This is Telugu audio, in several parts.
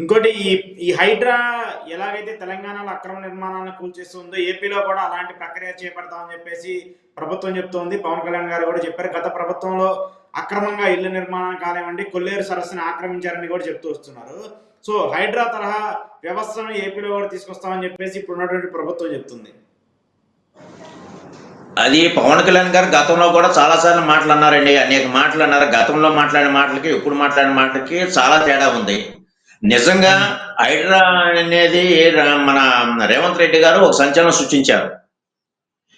ఇంకోటి ఈ ఈ హైడ్రా ఎలాగైతే తెలంగాణలో అక్రమ నిర్మాణాలను కూల్చేస్తుందో ఏపీలో కూడా అలాంటి ప్రక్రియ చేపడతామని చెప్పేసి ప్రభుత్వం చెప్తోంది. పవన్ కళ్యాణ్ గారు కూడా చెప్పారు. గత ప్రభుత్వంలో అక్రమంగా ఇల్లు నిర్మాణం కానివ్వండి కొల్లేరు సరస్సుని ఆక్రమించారని కూడా చెప్తూ వస్తున్నారు. సో హైడ్రా తరహా వ్యవస్థను ఏపీలో కూడా తీసుకొస్తామని చెప్పేసి ఇప్పుడు ఉన్నటువంటి ప్రభుత్వం చెప్తుంది. అది పవన్ కళ్యాణ్ గారు గతంలో కూడా చాలాసార్లు మాటలు అన్నారండి. అనేక మాటలు అన్నారు. గతంలో మాట్లాడిన మాటలకి ఇప్పుడు మాట్లాడిన మాటలకి చాలా తేడా ఉంది. నిజంగా హైడ్రా అనేది మన రేవంత్ రెడ్డి గారు ఒక సంచలనం సృష్టించారు.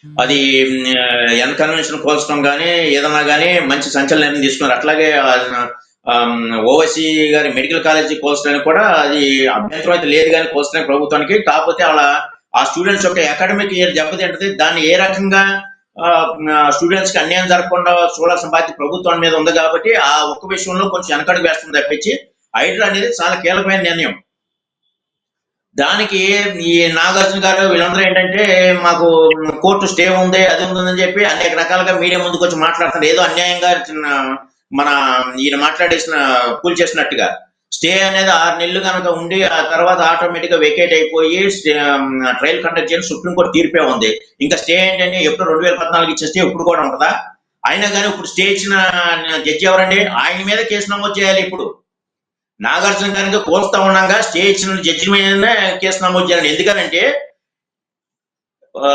అది ఎన్ కన్వెన్షన్ కోల్చడం కానీ ఏదన్నా కానీ మంచి సంచలనం నిర్ణయం తీసుకున్నారు. అట్లాగే ఓవైసీ గారి మెడికల్ కాలేజీ కోల్చడానికి కూడా అది అభ్యంతరం అయితే లేదు కానీ కోల్చడానికి ప్రభుత్వానికి. కాకపోతే అలా ఆ స్టూడెంట్స్ యొక్క అకాడమిక్ ఇయర్ దెబ్బతింటది దాన్ని ఏ రకంగా స్టూడెంట్స్కి అన్యాయం జరగకుండా చూడాల్సిన బాధ్యత ప్రభుత్వం మీద ఉంది కాబట్టి ఆ ఒక్క విషయంలో కొంచెం వెనకడుగు వేస్తుంది తప్పించి హైడ్రా అనేది చాలా కీలకమైన నిర్ణయం. దానికి ఈ నాగార్జున గారు వీళ్ళందరూ ఏంటంటే మాకు కోర్టు స్టే ఉంది అది ఉందని చెప్పి అనేక రకాలుగా మీడియా ముందుకు వచ్చి మాట్లాడుతున్నారు ఏదో అన్యాయంగా చిన్న మన ఈయన మాట్లాడేసిన కూల్ చేసినట్టుగా. స్టే అనేది ఆరు నెలలు కనుక ఉండి ఆ తర్వాత ఆటోమేటిక్గా వెకేట్ అయిపోయి ట్రయల్ కండక్ట్ చేయని సుప్రీంకోర్టు తీర్పే ఉంది. ఇంకా స్టే ఏంటంటే ఎప్పుడు రెండు వేల పద్నాలుగు ఇచ్చే స్టే ఇప్పుడు కూడా ఉంటుందా? అయినా కానీ ఇప్పుడు స్టే ఇచ్చిన జడ్జి ఎవరండి? ఆయన మీద కేసు నమోదు చేయాలి ఇప్పుడు. నాగార్జున గారికి కోరుతా ఉండగా స్టే ఇచ్చిన జడ్జి మీదనే కేసు నమోదు చేయాలి ఎందుకనంటే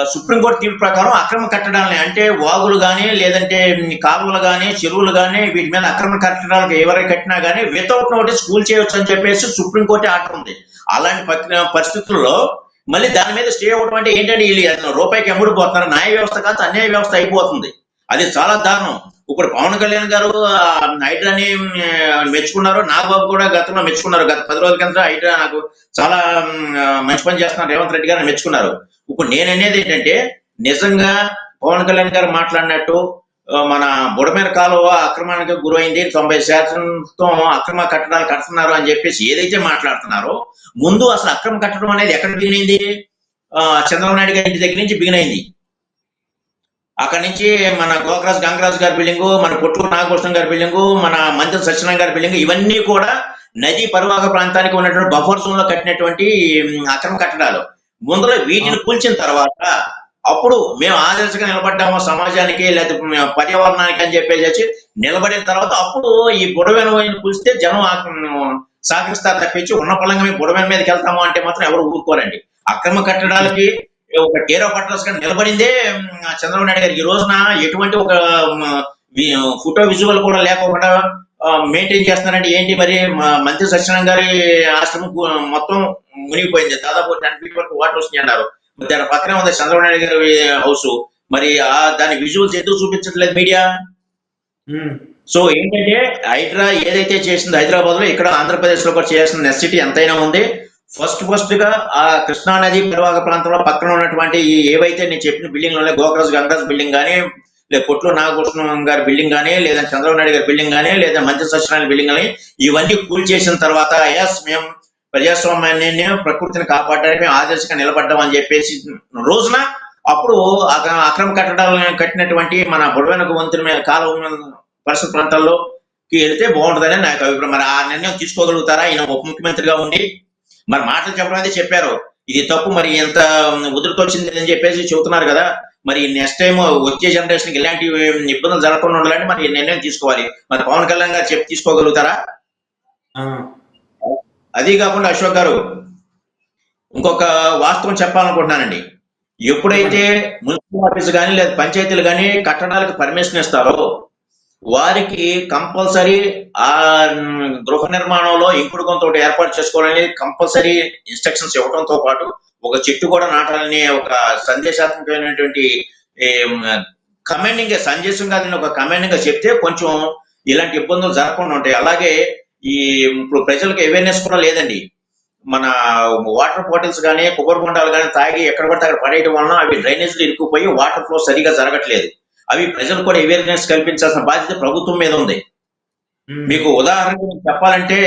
సుప్రీంకోర్టు తీర్పు ప్రకారం అక్రమ కట్టడాలని అంటే వాగులు కానీ లేదంటే కాలువలు కానీ చెరువులు కానీ వీటి మీద అక్రమ కట్టడాలకు ఎవరైనా కట్టినా కానీ వితౌట్ నోటీస్ స్కూల్ చేయవచ్చు అని చెప్పేసి సుప్రీంకోర్టు ఆర్డర్ ఉంది. అలాంటి పరి- పరిస్థితుల్లో మళ్ళీ దాని మీద స్టే అవ్వడం అంటే ఏంటంటే వీళ్ళు రూపాయికి ఎమ్ముడు పోతున్నారు న్యాయ వ్యవస్థ కాదు అన్యాయ వ్యవస్థ అయిపోతుంది. అది చాలా దారుణం. ఇప్పుడు పవన్ కళ్యాణ్ గారు ఆ, హైడ్రాని మెచ్చుకున్నారు నాగబాబు కూడా గతంలో మెచ్చుకున్నారు. గత పది రోజుల కింద హైడ్రా నాకు చాలా మంచి పని చేస్తున్నారు. రేవంత్ రెడ్డి గారు మెచ్చుకున్నారు. ఇప్పుడు నేను అనేది ఏంటంటే నిజంగా పవన్ కళ్యాణ్ గారు మాట్లాడినట్టు మన బుడమేర కాలువ అక్రమానికి గురైంది. తొంభై శాతంతో అక్రమ కట్టడాలు కడుతున్నారు అని చెప్పేసి ఏదైతే మాట్లాడుతున్నారో ముందు అసలు అక్రమ కట్టడం అనేది ఎక్కడ బిగినైంది? ఆ, చంద్రబాబు నాయుడు గారి ఇంటి దగ్గర నుంచి బిగినైంది. అక్కడ నుంచి మన గోకరాజ్ గంగరాజు గారి బిల్డింగ్ మన పొట్టు నాగభూషణం గారి బిల్డింగ్ మన మంత్రి సత్యనారాయణ గారి బిల్డింగ్ ఇవన్నీ కూడా నదీ పరివాహక ప్రాంతానికి ఉన్నటువంటి బఫర్ జోన్లో కట్టినటువంటి అక్రమ కట్టడాలు. ముందులో వీటిని కూల్చిన తర్వాత అప్పుడు మేము ఆదర్శంగా నిలబడ్డాము సమాజానికి లేకపోతే పర్యావరణానికి అని చెప్పేసి నిలబడిన తర్వాత అప్పుడు ఈ బుడవెన వైపు కూల్స్తే జనం ఆ- సహకరిస్తారు తప్పించి ఉన్న పొలంగా మేము బుడవెన మీదకి వెళ్తాము అంటే మాత్రం ఎవరు ఊరుకోరండి. అక్రమ కట్టడాలకి ఒక కేరో పట్రస్గా నిలబడిందే చంద్రబాబు నాయుడు గారు ఈ రోజున ఎటువంటి ఒక ఫోటో విజువల్ కూడా లేకుండా మెయింటైన్ చేస్తున్నారంటే ఏంటి మరి? మంత్రి సత్యనారాయణ గారి ఆశ్రమం మొత్తం మునిగిపోయింది. దాదాపు టెన్ ఫీట్ వరకు వాటర్ వస్తున్నాయి అన్నారు. దాని పక్కనే ఉంది చంద్రబాబు నాయుడు గారి హౌస్. మరి ఆ దాని విజువల్స్ ఎందుకు చూపించట్లేదు మీడియా. సో ఏంటంటే హైడ్రా ఏదైతే చేసిందో హైదరాబాద్లో ఇక్కడ ఆంధ్రప్రదేశ్లో కూడా చేయాల్సిన నెసిటీ ఎంతైనా ఉంది. ఫస్ట్ ఫస్ట్గా ఆ కృష్ణా నది పరివాహక ప్రాంతంలో పక్కన ఉన్నటువంటి ఈ ఏవైతే నేను చెప్పిన బిల్డింగ్లో గోకరాజు గంగరాజు బిల్డింగ్ కానీ లేదా పొట్లు నాగభూషణం గారి బిల్డింగ్ కానీ లేదా చంద్రబాబు నాయుడు గారి బిల్డింగ్ కానీ లేదా మంత్రి సత్యనారాయణ బిల్డింగ్ కానీ ఇవన్నీ కూల్ చేసిన తర్వాత ఎస్ మేము ప్రజాస్వామ్యాన్ని ప్రకృతిని కాపాడడానికి మేము ఆదర్శంగా నిలబడ్డాం అని చెప్పేసి రోజున అప్పుడు అక్రమ కట్టడాలను కట్టినటువంటి మన బుడవెనక వంతుల మీద కాలువ పరిసర ప్రాంతాల్లోకి వెళ్తే బాగుంటుందని నాకు అభిప్రాయం. మరి ఆ నిర్ణయం తీసుకోగలుగుతారా? ఈయన ఉప ముఖ్యమంత్రిగా ఉండి మరి మాటలు చెప్పడం అయితే చెప్పారు. ఇది తప్పు మరి ఎంత ఉధృతి వచ్చింది అని చెప్పేసి చెబుతున్నారు కదా. మరి నెక్స్ట్ టైం వచ్చే జనరేషన్కి ఇలాంటి ఇబ్బందులు జరగకుండా ఉండాలంటే మరి నిర్ణయం తీసుకోవాలి. మరి పవన్ కళ్యాణ్ గారు చెప్పి తీసుకోగలుగుతారా. అది కాకుండా అశోక్ గారు ఇంకొక వాస్తవం చెప్పాలనుకుంటున్నానండి. ఎప్పుడైతే మున్సిపల్ ఆఫీస్ కానీ లేదా పంచాయతీలు కానీ కట్టడాలకు పర్మిషన్ ఇస్తారో వారికి కంపల్సరీ ఆ గృహ నిర్మాణంలో ఇంకుడు కొంత ఏర్పాటు చేసుకోవాలని కంపల్సరీ ఇన్స్ట్రక్షన్స్ ఇవ్వడంతో పాటు ఒక చెట్టు కూడా నాటాలని ఒక సందేశాత్మకమైనటువంటి కమాండింగ్ సందేశం కాదని ఒక కమాండింగ్గా చెప్తే కొంచెం ఇలాంటి ఇబ్బందులు జరగకుండా ఉంటాయి. అలాగే ఈ ఇప్పుడు ప్రజలకు అవేర్నెస్ కూడా లేదండి. మన వాటర్ బాటిల్స్ కానీ కొబ్బరి బొండాలు కానీ తాగి ఎక్కడ పడితే అక్కడ పడేయడం వలన అవి డ్రైనేజ్లు ఇరుక్కుపోయి వాటర్ ఫ్లో సరిగా జరగట్లేదు. అవి ప్రజలు కూడా అవేర్నెస్ కల్పించాల్సిన బాధ్యత ప్రభుత్వం మీద ఉంది. మీకు ఉదాహరణకు చెప్పాలంటే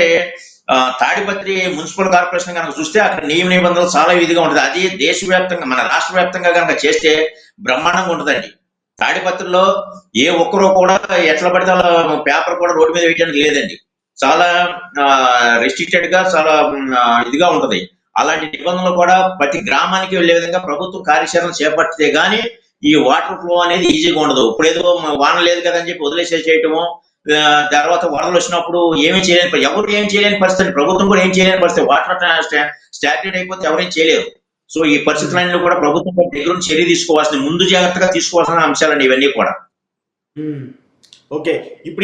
తాడిపత్రి మున్సిపల్ కార్పొరేషన్ కనుక చూస్తే అక్కడ నియమ నిబంధనలు చాలా విధిగా ఉంటుంది. అది దేశవ్యాప్తంగా మన రాష్ట్ర వ్యాప్తంగా కనుక చేస్తే బ్రహ్మాండంగా ఉంటుందండి. తాడిపత్రిలో ఏ ఒక్కరూ కూడా ఎట్లా పడితే అలా పేపర్ కూడా రోడ్డు మీద వేయడానికి లేదండి. చాలా రెస్ట్రిక్టెడ్గా చాలా ఇదిగా ఉంటది. అలాంటి నిబంధనలు కూడా ప్రతి గ్రామానికి వెళ్ళే విధంగా ప్రభుత్వం కార్యాచరణ చేపట్టితే గానీ ఈ వాటర్ ఫ్లో అనేది ఈజీగా ఉండదు. ఇప్పుడు ఏదో వాన లేదు కదని చెప్పి వదిలేసే చేయటము తర్వాత వరదలు వచ్చినప్పుడు ఏమీ చేయలేని ఎవరు ఏం చేయలేని పరిస్థితి ప్రభుత్వం కూడా ఏం చేయలేని పరిస్థితి. వాటర్ స్టాట్యూట్ అయిపోతే ఎవరేం చేయలేరు. సో ఈ పరిస్థితులన్నీ కూడా ప్రభుత్వం దగ్గర చర్య తీసుకోవాల్సిన ముందు జాగ్రత్తగా తీసుకోవాల్సిన అంశాలండి ఇవన్నీ కూడా. ఓకే. ఇప్పుడు